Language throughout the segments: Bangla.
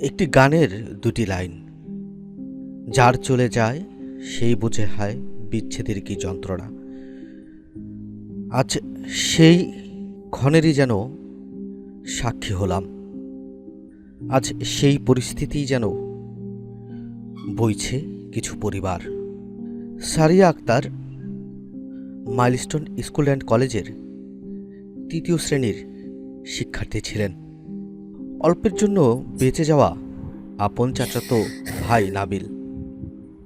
একটি গানের দুটি লাইন। যার চলে যায়, সেই বুঝে হায় বিচ্ছেদের কি যন্ত্রণা। আজ সেই ক্ষণেরই যেন সাক্ষী হলাম। আজ সেই পরিস্থিতি যেন বইছে কিছু পরিবার। Sariya Akter, Milestone school and কলেজের তৃতীয় শ্রেণির শিক্ষার্থী ছিলেন। অল্পের জন্য বেঁচে যাওয়া আপন চাচাতো ভাই নাবিল।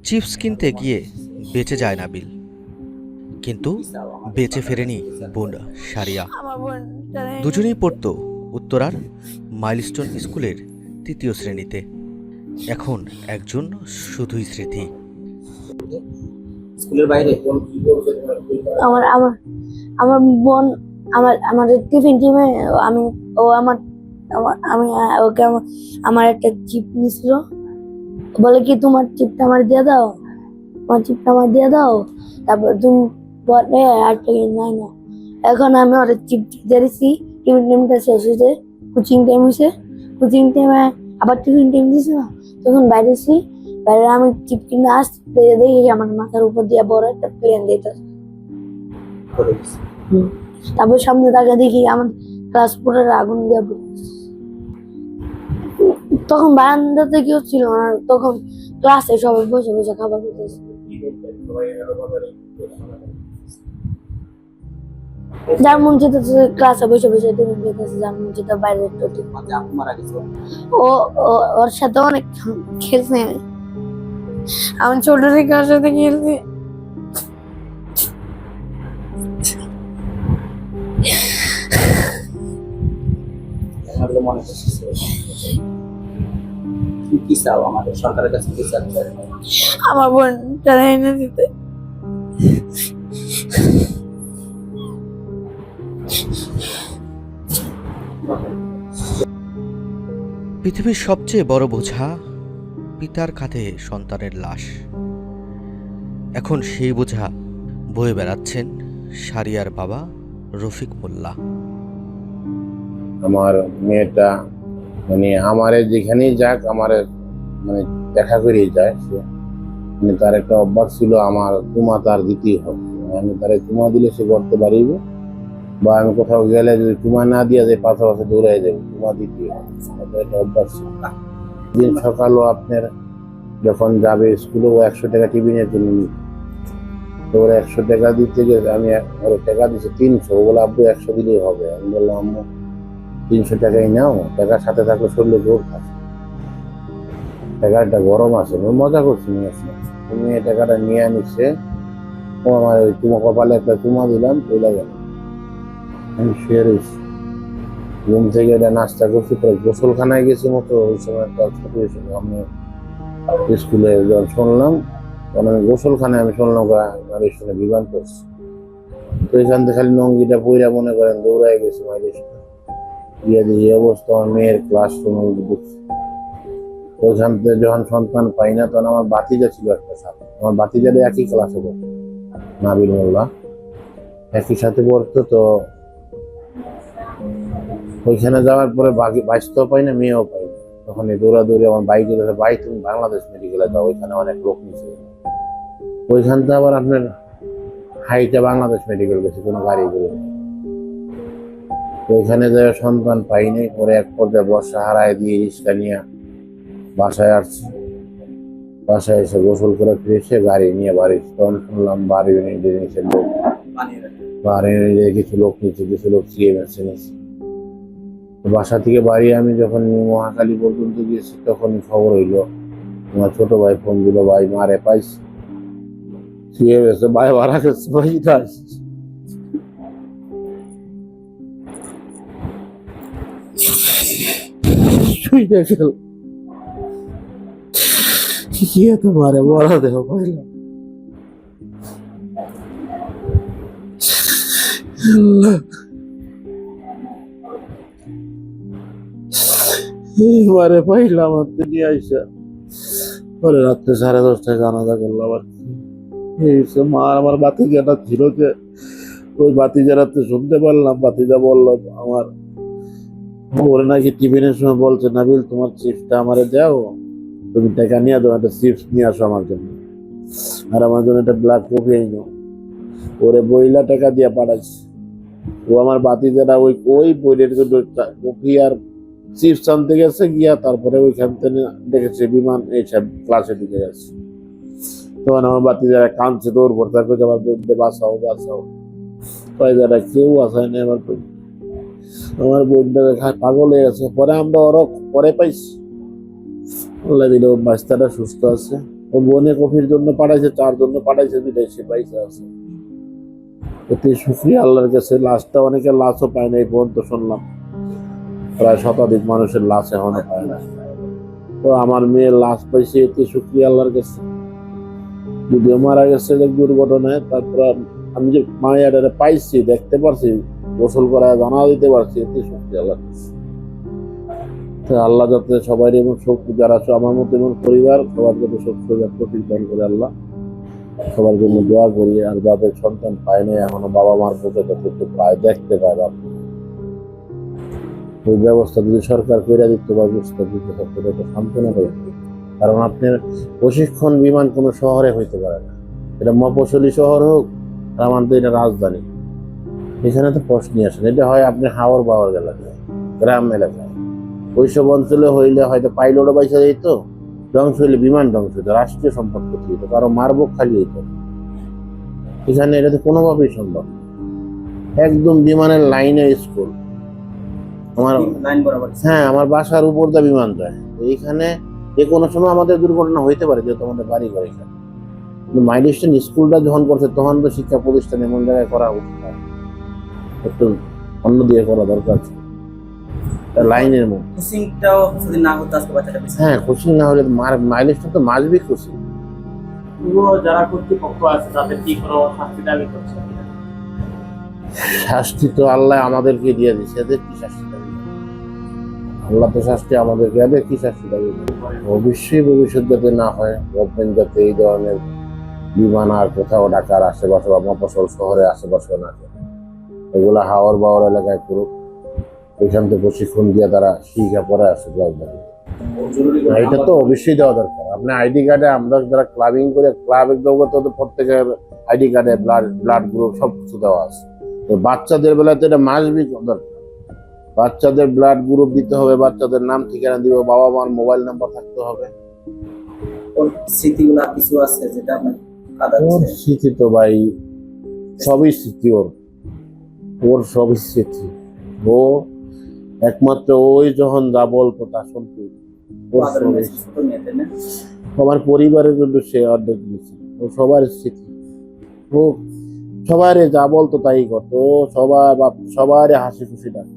চিপস কিনতে গিয়ে বেঁচে যায় নাবিল। কিন্তু বেঁচে ফেরেনি বোন সারিয়া। দুজনেই পড়তো উত্তরার মাইলস্টোন স্কুলের তৃতীয় শ্রেণীতে। এখন একজন শুধুই স্মৃতি। স্কুলের বাইরে? আমার আমার আমার বোন আমার আমাদের টিফিন টিমে আমি ও আমার- আমি ওকে আমার একটা চিপ নিছিল। বলে কি তোমার চিপটা আমার দিয়ে দাও। তোমার চিপটা আমার দিয়ে দাও। তারপর তুমি বলে আর টাকা নাই না এখন আমি ওর চিপ দিয়ে দিছি। টিফিন টাইমটা শেষ হয়েছে কোচিং টাইম হয়েছে। কোচিং টাইমে আবার টিফিন টাইম দিছে না? তখন বাইরে এসি বাইরে আমি চিপ কিনে আসতে দেখি আমার মাথার উপর দিয়ে বড় একটা প্লেন দিতে তারপর সামনে তাকে দেখি আমার ক্লাস পুরো আগুন দিয়ে। তখন বারান্দাতে কেউ ছিল না, তখন ক্লাসে সবাই বসে বসে খাবার খেতেছে। যার মন চেতেছে ক্লাসে বসে বসে টিফিন খেতেছে, যার মন চেতে বাইরে ও- ওর সাথে অনেক খেলছে। আমি ছোট থেকে ওর সাথে খেলছি। মনে করছে কি কি চাও? আমাদের সরকারের কাছে কি চাচ্ছে আমার বোন তারা এনে দিতে। পৃথিবীর সবচেয়ে বড় বোঝা পিতার কাঁধে সন্তানের লাশ। এখন সেই বোঝা বয়ে বেড়াচ্ছেন সারিয়ার বাবা রফিক মোল্লা। আমার মেয়েটা মানে আমার যেখানেই যাক, আমার মানে দেখা করেই যায় সে। মানে তার একটা অভ্যাস ছিল আমার চুমা তার দিতেই হবে। আমি তার চুমা দিলে সে করতে পারিবে। বা আমি কোথাও গেলে যদি চুমা না দিয়ে যায় পাশাপাশি দৌড়াই যাবে চুমা দিতেই হবে। একটা অভ্যাস ছিল। দিন সকালও আপনার যখন যাবে স্কুলে, ও একশো টাকা টিফিনের জন্য নিত তো ওরা একশো টাকা দিতে গেলে আমি ওর টাকা দিচ্ছে তিনশো। বলে, আব্বু, একশো দিলেই হবে। আমি বললাম, আম্মু তিনশো টাকাই নাও টাকার সাথে থাকলে শরীরে জোর থাকে টাকাটা গরম আছে মজা করছি নিয়ে তুমি এই টাকাটা নিয়ে আনিছে ও আমার ওই চুমা কপালে একটা চুমা দিলাম, চলে গেল। আমি শুয়ে রয়েছি ঘুম থেকে এটা নাস্তা করছি পরে গোসলখানায় গেছি মতো, ওই সময় একটা ছোট ছিল, আমি স্কুলে যখন শুনলাম, তখন আমি গোসলখানায় আমি শুনলাম আমার স্কুলে বিমান করছি। তো এখান থেকে খালি নঙ্গিটা পইরা মনে করেন দৌড়ায় গেছি মাইলের গিয়ে এই অবস্থা আমার মেয়ের ক্লাসরুমে ঢুকছে ওইখান থেকে যখন সন্তান পাই না, তখন আমার বাতিজা ছিল একটা সাথে। আমার বাতিজারে একই ক্লাসে পড়তো, নাবিল মোল্লা। একই সাথে পড়তো, তো ওইখানে যাওয়ার পরে বাকি বাঁচতেও পাই না, মেয়েও পাই না। তখন এই দৌড়াদৌড়ি আমার বাইকে যাচ্ছে বাইক তুমি বাংলাদেশ মেডিকেলে যাও, ওইখানে অনেক লোক নিচে ওইখান থেকে আবার আপনার হাইটা বাংলাদেশ মেডিকেল গেছে, কোনো গাড়ি। তো ওইখানে যে সন্তান পাইনি, পরে এক পর্যায়ে বর্ষা হারায় দিয়ে রিক্সা নিয়ে বাসায় আসছি। বাসায় এসে গোসল করে ফিরে এসে গাড়ি নিয়ে বাড়ি তখন শুনলাম বাড়ি নিচে লোক, বাড়ি নিয়ে কিছু লোক নিচে, কিছু লোক সিএমএসে নিচ্ছে তো বাসা থেকে বাড়ি আমি যখন মহাকালী পর্যন্ত গিয়েছি তখন খবর হইল, আমার ছোট ভাই ফোন দিল, ভাই, মারে পাইছি। সিএমএসে ভাই, মারা গেছে ভাই এত মরা? দেহ পাইলাম এবারে পাইলাম আইসা। পরে রাত্রে সাড়ে দশটায় জানাজা করলাম আর কি। মা, আমার বাতি যেটা ছিল যে, ওই বাতি জানাতে শুনতে পারলাম বাতিজা বলল, আমার ওরে নাকি টিফিনের সময় বলছে, নাবিল, তোমার চিপসটা আমারে দাও। তুমি টাকা নিয়ে দাও, একটা চিপস নিয়ে আসো আমার জন্য। আর আমার জন্য একটা ব্ল্যাক কফি আইনো। ওরে বইলা টাকা দিয়ে পাঠাইছে। ও আমার বাতি যারা ওই ওই বইলের কফি আর চিপস আনতে গেছে গিয়া, তারপরে ওইখান থেকে দেখেছে বিমান এইসব ক্লাসে ঢুকে গেছে। তখন আমার বাতি যারা কাঁদছে, দৌড় পড়তে থাকবে আমার বাঁচাও বাঁচাও। কয় যারা কেউ আসায় না আমার। আমার বোনটা পাগল হয়ে গেছে। পরে আমরা ওরা পরে পাইছি। আল্লাহ বাচ্চাটা সুস্থ আছে। ও বোনে কফির জন্য পাঠাইছে তার জন্য পাঠাইছে বিদায় সে পয়সা আছে। এতে সুখী আল্লাহর কাছে। লাশটা অনেকে লাশও পায় না এই পর্যন্ত শুনলাম। প্রায় শতাধিক মানুষের লাশ এখনও পায় না তো আমার মেয়ের লাশ পাইছে এতে সুখী আল্লাহর কাছে। যদিও মারা গেছে দুর্ঘটনায়, তারপর আমি যে মায়ের পাইছি, দেখতে পারছি গোসল করা জানা দিতে পারছি, এতে শক্তি আল্লাহ আল্লাহ যাতে সবাই এমন শক্তি, যারা আছে আমার মতো এমন পরিবার, সবার যাতে শক্তি প্রতিদান করে আল্লাহ। সবার জন্য দোয়া করি, আর যাদের সন্তান পায় না এখনও বাবা মার বুকে যাতে একটু পায়, দেখতে পায় বাপ। ওই ব্যবস্থা যদি সরকার করে দিত বা ব্যবস্থা দিতে থাকতো এটা সান্ত্বনা করে। কারণ আপনার প্রশিক্ষণ বিমান কোনো শহরে হইতে পারে না। এটা মফসলি শহর হোক আমাদের এটা রাজধানী। এখানে তো প্রশ্নই আসে না। এটা হয় আপনি হাওর বাওয়ার এলাকায় গ্রাম এলাকায় ওইসব অঞ্চলে হইলে হয়তো পাইলটও বাইসা যেত ধ্বংস হইলে বিমান ধ্বংস হইতো রাষ্ট্রীয় সম্পদ ক্ষতি হইতো কারও মারবো খালি হইতো। এখানে এটা তো কোনোভাবেই সম্ভব একদম বিমানের লাইনে স্কুল আমার হ্যাঁ আমার বাসার উপর দা বিমান যায়। এইখানে যে কোনো সময় আমাদের দুর্ঘটনা হইতে পারে যেহেতু আমাদের বাড়ি ঘর এখানে। মাইলস্টোন স্কুলটা যখন করছে তখন তো শিক্ষা প্রতিষ্ঠান এমন জায়গায় করা উচিত। একটু অন্য দিয়ে করা দরকার ছিল লাইনের মধ্যে। কোচিংটাও যদি না হতো আজকে বাচ্চাটা হ্যাঁ খুশি না হলে মাইলস্টোন তো মাসবি খুশি পুরো যারা কর্তৃপক্ষ আছে তাদের কি কোনো শাস্তি দাবি করছে? শাস্তি তো আল্লাহ আমাদেরকে দিয়ে দিচ্ছে এদের কি শাস্তি দাবি? আল্লাহ তো শাস্তি আমাদেরকে এদের কি শাস্তি দাবি? অবশ্যই ভবিষ্যৎ যাতে না হয় গভর্নমেন্ট যাতে এই ধরনের বিমান আর কোথাও ঢাকার আশেপাশে বা মফসল শহরে আশেপাশে না করে এগুলা হাওয়ার বাওয়ার এলাকায় করুক। ওইখান থেকে প্রশিক্ষণ দিয়ে তারা শিক্ষা পরে আসে রাজধানী এটা তো অবশ্যই দেওয়া দরকার। আপনি আইডি কার্ডে আমরা যারা ক্লাবিং করে ক্লাব একদম প্রত্যেকের আইডি কার্ডে ব্লাড ব্লাড গ্রুপ সব কিছু দেওয়া আছে। তো বাচ্চাদের বেলায় তো এটা মাসবি দরকার। বাচ্চাদের ব্লাড গ্রুপ দিতে হবে বাচ্চাদের নাম ঠিকানা দিব বাবা মার মোবাইল নাম্বার থাকতে হবে। স্মৃতিগুলা কিছু আছে যেটা স্মৃতি তো ভাই সবই স্মৃতি ওর। ওর সবই স্মৃতি ও একমাত্র ওই যখন যা বলতো তা শুনতো। আমার পরিবারের জন্য সে অর্ধেক দিয়েছে ও সবার স্মৃতি। ও সবারে যা বলতো তাই করতো। ও সবার বাপ সবারে হাসি খুশি ডাক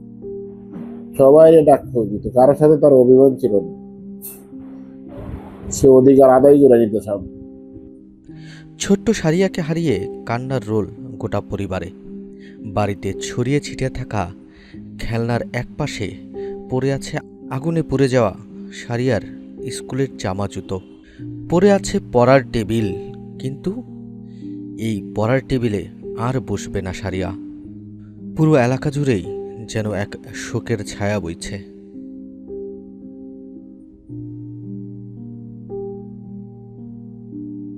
সবাই ডাকতো দিত। কারোর সাথে তার অভিমান ছিল না। সে অধিকার আদায় করে নিতে চান ছোট্ট সারিয়াকে হারিয়ে কান্নার রোল গোটা পরিবারে। বাড়িতে ছড়িয়ে ছিটিয়ে থাকা খেলনার একপাশে পড়ে আছে আগুনে পড়ে যাওয়া সারিয়ার স্কুলের জামা জুতো। পড়ে আছে পড়ার টেবিল, কিন্তু এই পড়ার টেবিলে আর বসবে না সারিয়া। পুরো এলাকা জুড়েই যেন এক শোকের ছায়া বইছে।